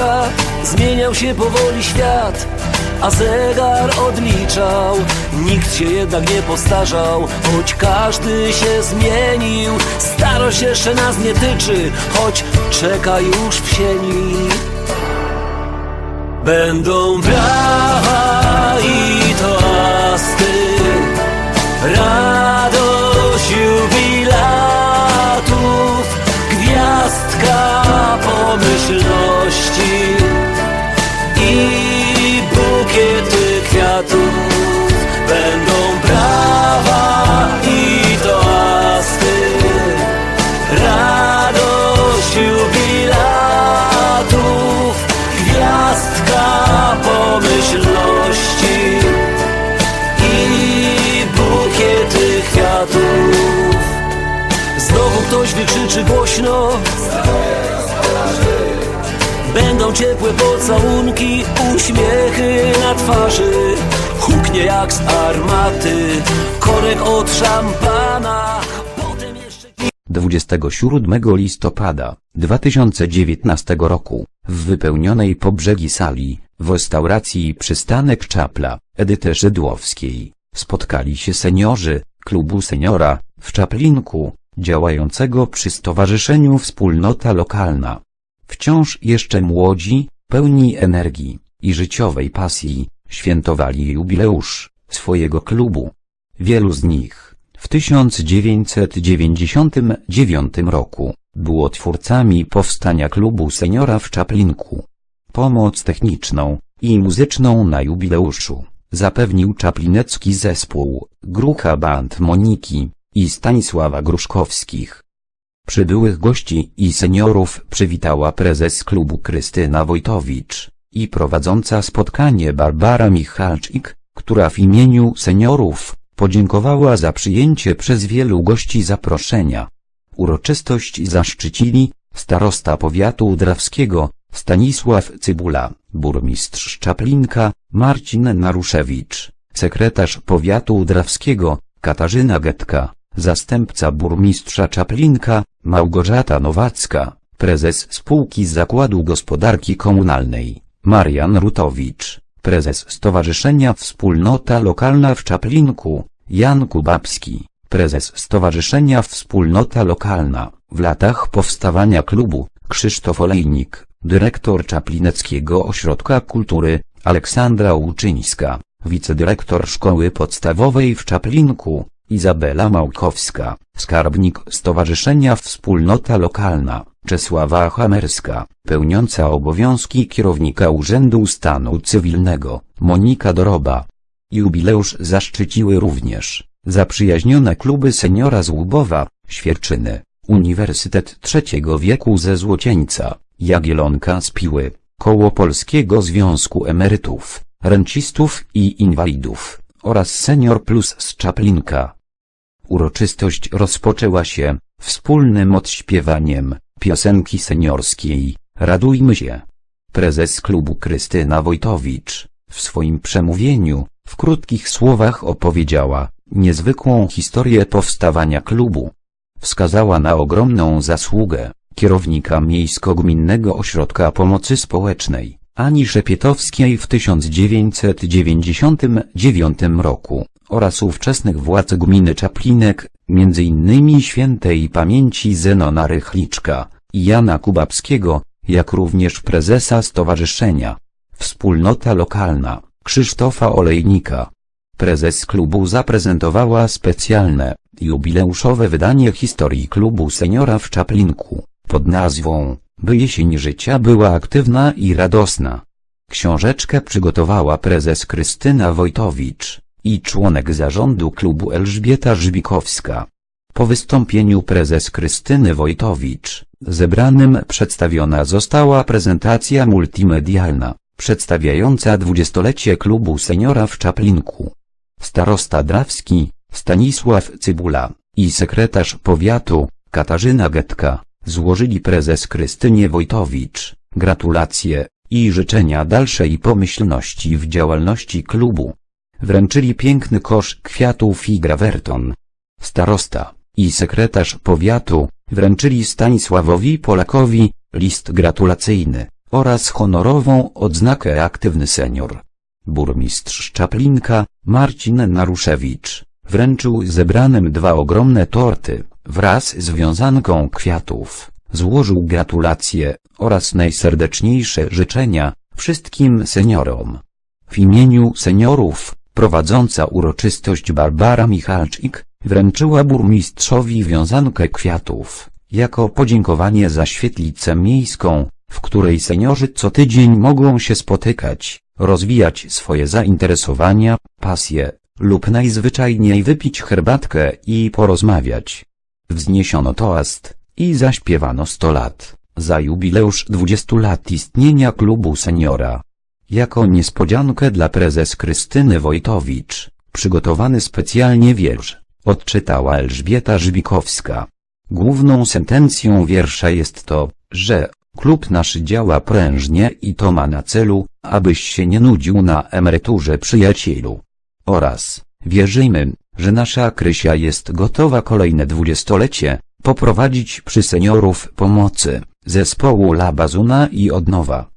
bicza Zmieniał się powoli świat a zegar odliczał. Nikt się jednak nie postarzał Choć każdy się zmienił. Starość jeszcze nas nie tyczy Choć czeka już w sieni. Będą brawa i toasty. Radość kwiatów Będą brawa i toasty. Radość jubilatów Gwiazdka pomyślności I bukiety kwiatów. Znowu ktoś wykrzyczy głośno Będą ciepłe pocałunki, uśmiechy na twarzy Huknie jak z armaty, korek od szampana Potem jeszcze 27 listopada 2019 roku w wypełnionej po brzegi sali w restauracji Przystanek Czapla Edyty Szydłowskiej spotkali się seniorzy klubu seniora w Czaplinku działającego przy Stowarzyszeniu Wspólnota Lokalna. Wciąż jeszcze młodzi, pełni energii i życiowej pasji, świętowali jubileusz swojego klubu. Wielu z nich w 1999 roku było twórcami powstania klubu seniora w Czaplinku. Pomoc techniczną i muzyczną na jubileuszu zapewnił czaplinecki zespół Grucha Band Moniki i Stanisława Gruszkowskich. Przybyłych gości i seniorów przywitała prezes klubu Krystyna Wojtowicz i prowadząca spotkanie Barbara Michalczyk, która w imieniu seniorów podziękowała za przyjęcie przez wielu gości zaproszenia. Uroczystość zaszczycili starosta powiatu drawskiego Stanisław Cybula, burmistrz Czaplinka Marcin Naruszewicz, sekretarz powiatu drawskiego Katarzyna Getka, zastępca burmistrza Czaplinka Małgorzata Nowacka, prezes spółki Zakładu Gospodarki Komunalnej Marian Rutowicz, prezes Stowarzyszenia Wspólnota Lokalna w Czaplinku Jan Kubabski, prezes Stowarzyszenia Wspólnota Lokalna w latach powstawania klubu Krzysztof Olejnik, dyrektor Czaplineckiego Ośrodka Kultury Aleksandra Łuczyńska, wicedyrektor Szkoły Podstawowej w Czaplinku Izabela Małkowska, skarbnik Stowarzyszenia Wspólnota Lokalna, Czesława Hamerska, pełniąca obowiązki kierownika Urzędu Stanu Cywilnego, Monika Doroba. Jubileusz zaszczyciły również zaprzyjaźnione kluby seniora z Łubowa, Świerczyny, Uniwersytet Trzeciego Wieku ze Złocieńca, Jagielonka z Piły, Koło Polskiego Związku Emerytów, Rencistów i Inwalidów oraz Senior Plus z Czaplinka. Uroczystość rozpoczęła się wspólnym odśpiewaniem piosenki seniorskiej Radujmy się. Prezes klubu Krystyna Wojtowicz w swoim przemówieniu w krótkich słowach opowiedziała niezwykłą historię powstawania klubu. Wskazała na ogromną zasługę kierownika Miejsko-Gminnego Ośrodka Pomocy Społecznej Ani Szepietowskiej w 1999 roku oraz ówczesnych władz gminy Czaplinek, m.in. świętej pamięci Zenona Rychliczka Jana Kubabskiego, jak również prezesa stowarzyszenia Wspólnota Lokalna Krzysztofa Olejnika. Prezes klubu zaprezentowała specjalne, jubileuszowe wydanie historii klubu seniora w Czaplinku, pod nazwą By jesień życia była aktywna i radosna. Książeczkę przygotowała prezes Krystyna Wojtowicz i członek zarządu klubu Elżbieta Żbikowska. Po wystąpieniu prezes Krystyny Wojtowicz, zebranym przedstawiona została prezentacja multimedialna, przedstawiająca dwudziestolecie klubu seniora w Czaplinku. Starosta Drawski, Stanisław Cybula i sekretarz powiatu, Katarzyna Getka, złożyli prezes Krystynie Wojtowicz, gratulacje i życzenia dalszej pomyślności w działalności klubu. Wręczyli piękny kosz kwiatów i grawerton. Starosta i sekretarz powiatu wręczyli Stanisławowi Polakowi list gratulacyjny oraz honorową odznakę Aktywny Senior. Burmistrz Czaplinka, Marcin Naruszewicz, wręczył zebranym dwa ogromne torty, wraz z wiązanką kwiatów, złożył gratulacje oraz najserdeczniejsze życzenia wszystkim seniorom. W imieniu seniorów, prowadząca uroczystość Barbara Michalczyk, wręczyła burmistrzowi wiązankę kwiatów, jako podziękowanie za świetlicę miejską, w której seniorzy co tydzień mogą się spotykać, rozwijać swoje zainteresowania, pasje, lub najzwyczajniej wypić herbatkę i porozmawiać. Wzniesiono toast i zaśpiewano 100 lat, za jubileusz 20 lat istnienia klubu seniora. Jako niespodziankę dla prezes Krystyny Wojtowicz, przygotowany specjalnie wiersz, odczytała Elżbieta Żbikowska. Główną sentencją wiersza jest to, że klub nasz działa prężnie i to ma na celu, abyś się nie nudził na emeryturze przyjacielu. Oraz, wierzymy, że nasza Krysia jest gotowa kolejne dwudziestolecie, poprowadzić przy seniorów pomocy, zespołu La Bazuna i Odnowa.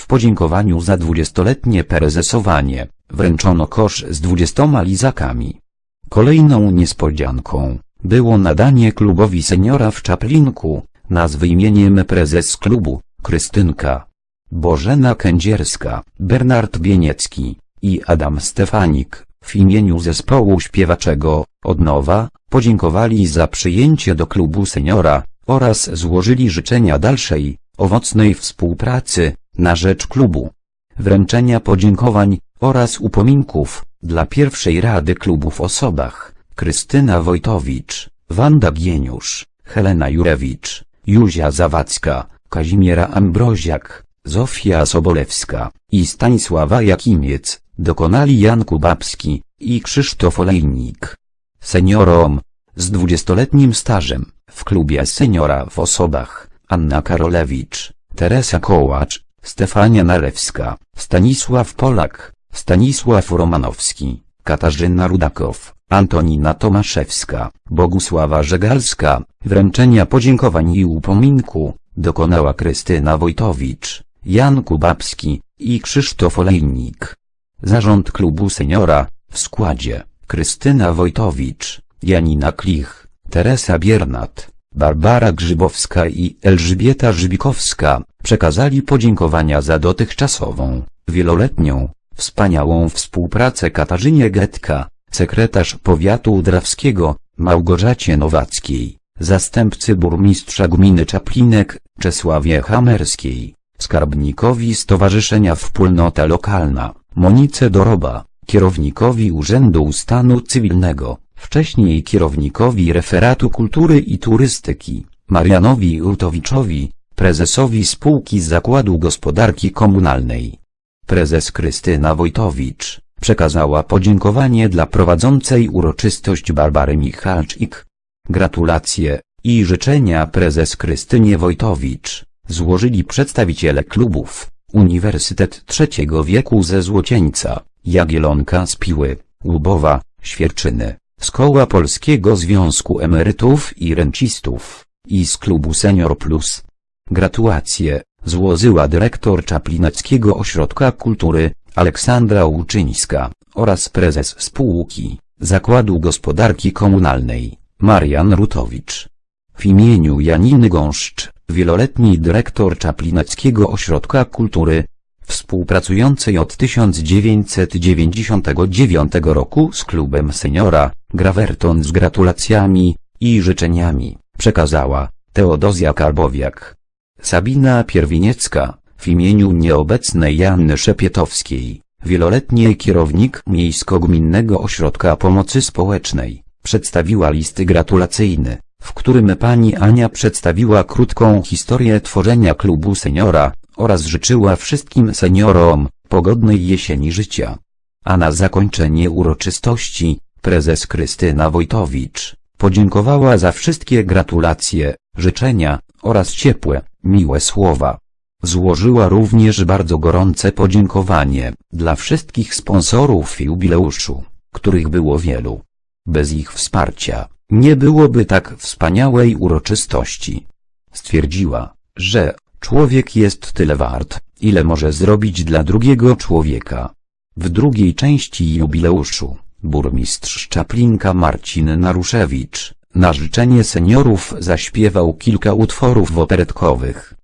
W podziękowaniu za dwudziestoletnie prezesowanie, wręczono kosz z dwudziestoma lizakami. Kolejną niespodzianką, było nadanie klubowi seniora w Czaplinku, nazwy imieniem prezes klubu, Krystynka. Bożena Kędzierska, Bernard Bieniecki i Adam Stefanik, w imieniu zespołu śpiewaczego, Odnowa, podziękowali za przyjęcie do klubu seniora, oraz złożyli życzenia dalszej, owocnej współpracy, na rzecz klubu. Wręczenia podziękowań, oraz upominków, dla pierwszej rady klubu w osobach, Krystyna Wojtowicz, Wanda Gieniusz, Helena Jurewicz, Józia Zawadzka, Kazimiera Ambroziak, Zofia Sobolewska i Stanisława Jakimiec, dokonali Jan Kubabski i Krzysztof Olejnik. Seniorom, z dwudziestoletnim stażem, w klubie seniora w osobach, Anna Karolewicz, Teresa Kołacz, Stefania Nalewska, Stanisław Polak, Stanisław Romanowski, Katarzyna Rudakow, Antonina Tomaszewska, Bogusława Żegalska, wręczenia podziękowań i upominku, dokonała Krystyna Wojtowicz, Jan Kubabski i Krzysztof Olejnik. Zarząd klubu seniora, w składzie, Krystyna Wojtowicz, Janina Klich, Teresa Biernat, Barbara Grzybowska i Elżbieta Żbikowska, przekazali podziękowania za dotychczasową, wieloletnią, wspaniałą współpracę Katarzynie Getka, sekretarz powiatu drawskiego, Małgorzacie Nowackiej, zastępcy burmistrza gminy Czaplinek, Czesławie Hamerskiej, skarbnikowi Stowarzyszenia Wspólnota Lokalna, Monice Doroba, kierownikowi Urzędu Stanu Cywilnego, wcześniej kierownikowi Referatu Kultury i Turystyki, Marianowi Urtowiczowi, prezesowi spółki Zakładu Gospodarki Komunalnej. Prezes Krystyna Wojtowicz, przekazała podziękowanie dla prowadzącej uroczystość Barbary Michalczyk. Gratulacje i życzenia prezes Krystynie Wojtowicz, złożyli przedstawiciele klubów, Uniwersytet Trzeciego Wieku ze Złocieńca, Jagielonka z Piły, Łubowa, Świerczyny, z Koła Polskiego Związku Emerytów i Rencistów, i z klubu Senior Plus. Gratulacje, złożyła dyrektor Czaplineckiego Ośrodka Kultury, Aleksandra Łuczyńska, oraz prezes spółki, Zakładu Gospodarki Komunalnej, Marian Rutowicz. W imieniu Janiny Gąszcz, wieloletni dyrektor Czaplineckiego Ośrodka Kultury, współpracującej od 1999 roku z klubem seniora, Graverton z gratulacjami i życzeniami, przekazała Teodozja Karbowiak. Sabina Pierwiniecka, w imieniu nieobecnej Janny Szepietowskiej, wieloletni kierownik Miejsko-Gminnego Ośrodka Pomocy Społecznej, przedstawiła listy gratulacyjny, w którym pani Ania przedstawiła krótką historię tworzenia klubu seniora, oraz życzyła wszystkim seniorom pogodnej jesieni życia. A na zakończenie uroczystości, prezes Krystyna Wojtowicz, podziękowała za wszystkie gratulacje, życzenia, oraz ciepłe, miłe słowa. Złożyła również bardzo gorące podziękowanie dla wszystkich sponsorów jubileuszu, których było wielu. Bez ich wsparcia, nie byłoby tak wspaniałej uroczystości. Stwierdziła, że Człowiek jest tyle wart, ile może zrobić dla drugiego człowieka. W drugiej części jubileuszu, burmistrz Czaplinka Marcin Naruszewicz, na życzenie seniorów zaśpiewał kilka utworów operetkowych.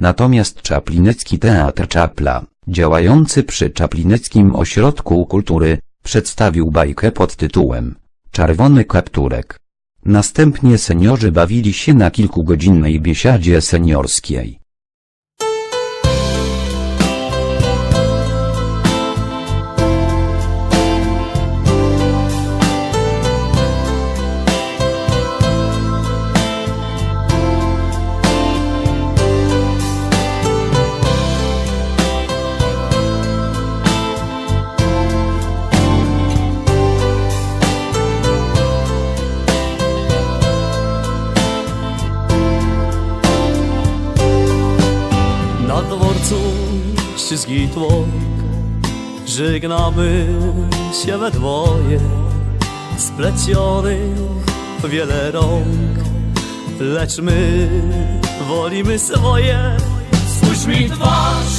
Natomiast Czaplinecki Teatr Czapla, działający przy Czaplineckim Ośrodku Kultury, przedstawił bajkę pod tytułem Czerwony kapturek. Następnie seniorzy bawili się na kilkugodzinnej biesiadzie seniorskiej. Żegnamy się we dwoje Splecionych wiele rąk. Lecz my wolimy swoje. Spójrz mi w twarz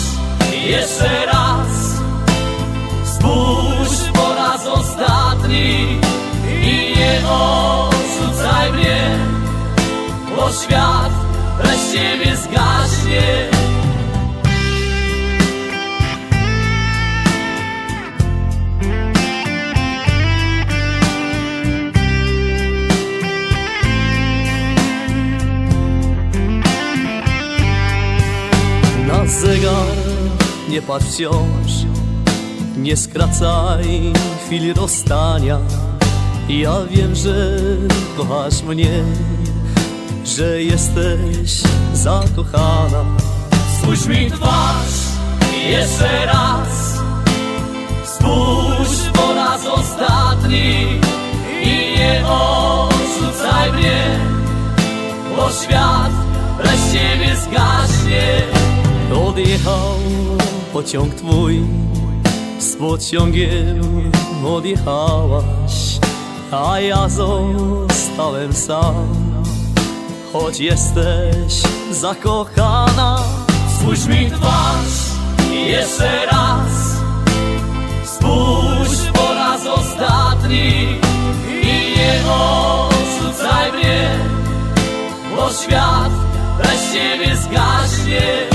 jeszcze raz. Spójrz po raz ostatni I nie odrzucaj mnie Bo świat bez ciebie zgaśnie patrz wciąż. Nie skracaj chwili rozstania. Ja wiem, że kochasz mnie Że jesteś zakochana. Spójrz mi twarz jeszcze raz. Spójrz po raz ostatni I nie odrzucaj mnie Bo świat bez ciebie zgaśnie. Odjechał pociąg twój Z pociągiem odjechałaś A ja zostałem sam. Choć jesteś zakochana Spójrz mi twarz jeszcze raz. Spójrz po raz ostatni I nie odrzucaj mnie Bo świat bez ciebie zgaśnie